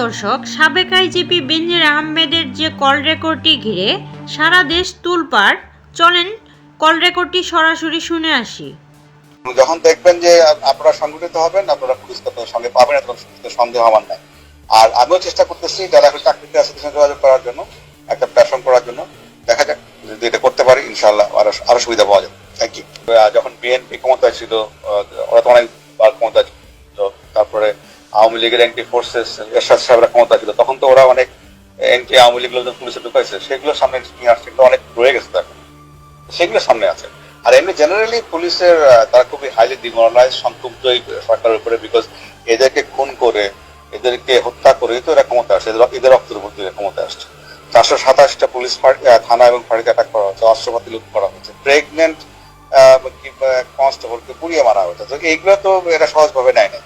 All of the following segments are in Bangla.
দর্শক, সাবেক আইজিপি বেনজির আহমেদের যে কল রেকর্ডটি ঘিরে সারা দেশ তুলপাড়, চলেন কল রেকর্ডটি সরাসরি শুনে আসি। যখন দেখবেন যে আপনারা সংগঠিত হবেন, আপনারা পুলিশকে সঙ্গে পাবেন এত সন্দেহ আমার নাই। আর আমিও চেষ্টা করতেছি যারা এখন চাকরিতে আছে, তাদের যোগাযোগ করার জন্য, একটা প্ল্যাটফর্ম করার জন্য। দেখা যাক, যদি এটা করতে পারি ইনশাল্লাহ আরও আরও সুবিধা পাওয়া যাবে। থ্যাংক ইউ যখন বিএনপি ক্ষমতায় ছিল ওরা তো অনেকবার ক্ষমতায় ছিল তারপরে আওয়ামী লীগের এন্টি ফোর্সেস এরশাদ সাহেবরা ক্ষমতা ছিল। তখন তো ওরা অনেক এন্টি আওয়ামী লীগ লোকজন পুলিশে ঢুকাইছে। সেগুলো সামনে নিয়ে আসছে এগুলো অনেক রয়ে গেছে তো এখন। সেগুলো সামনে আছে। আর এমনি জেনারেলি পুলিশের তারা খুবই হাইলি ডিমোরালাইজ সন্তুষ্ট এই সরকারের উপরে বিকজ এদেরকে খুন করে, এদেরকে হত্যা করে তো এরা ক্ষমতা আসছে। এদের- রক্তের উপর দিয়ে ক্ষমতা আসছে। চারশো সাতাশটা পুলিশ থানা এবং ফাঁড়িতে অ্যাটাক করা হচ্ছে অস্ত্রপাতি লুট করা হচ্ছে প্রেগনেন্ট কনস্টেবলকে পুড়িয়ে মারা হচ্ছে তো এইগুলো তো এরা সহজভাবে নেয় না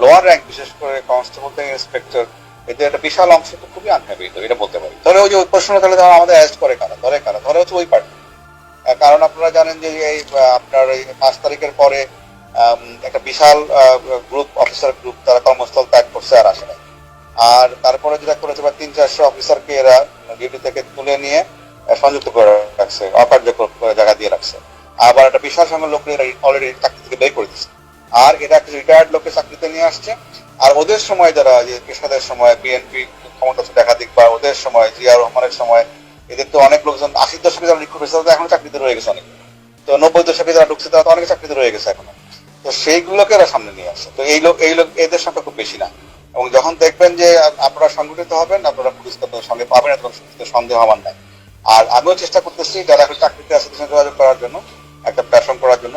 লোয়ার র্যাঙ্ক বিশেষ করে কনস্টেবল থেকে ইন্সপেক্টর এদের একটা বিশাল অংশ তো খুবই আনহ্যাপি তো এটা বলতে পারি। ধরে ওই যে প্রশ্ন তাহলে ধরো আমাদের অ্যারেস্ট করে কারা? ধরে কারা? ধরে হচ্ছে ওই পার্টি কারণ আপনারা জানেন যে এই আপনার এই পাঁচ তারিখের পরে একটা বিশাল গ্রুপ অফিসার গ্রুপ তারা কর্মস্থল ত্যাগ করছে আর আসে নাই। আর তারপরে যেটা করেছে বা তিন চারশো অফিসারকে এরা ডিউটি থেকে তুলে নিয়ে সংযুক্ত করে রাখছে, অকার্যকর জায়গা দিয়ে রাখছে। আবার একটা বিশাল সংখ্যক লোক অলরেডি চাকরি থেকে বের করে দিচ্ছে। আর এটা একটা রিটায়ার্ড লোককে চাকরিতে নিয়ে আসছে। আর ওদের সময় যারা পেশাদের সময় বিএনপি ক্ষমতা একাধিক, বা ওদের সময় জিয়া রহমানের সময়, এদের তো অনেক লোকজন, আশির দশকে যারা হয়েছে তারা এখনও চাকরিতে রয়ে গেছে অনেক। তো নব্বই দশকে যারা ঢুকছে তারা তো অনেক চাকরিতে রয়ে গেছে এখনও। তো সেইগুলোকে এরা সামনে নিয়ে আসছে। তো এই লোক এই লোক, এদের সংখ্যা খুব বেশি না। এবং যখন দেখবেন যে আপনারা সংগঠিত হবেন, আপনারা আপনাদের সঙ্গে পাবেন সন্দেহ আমার নাই। আর আমিও চেষ্টা করতেছি, যারা এখন চাকরিতে আছে যোগাযোগ করার জন্য, একটা প্ল্যাটফর্ম করার জন্য।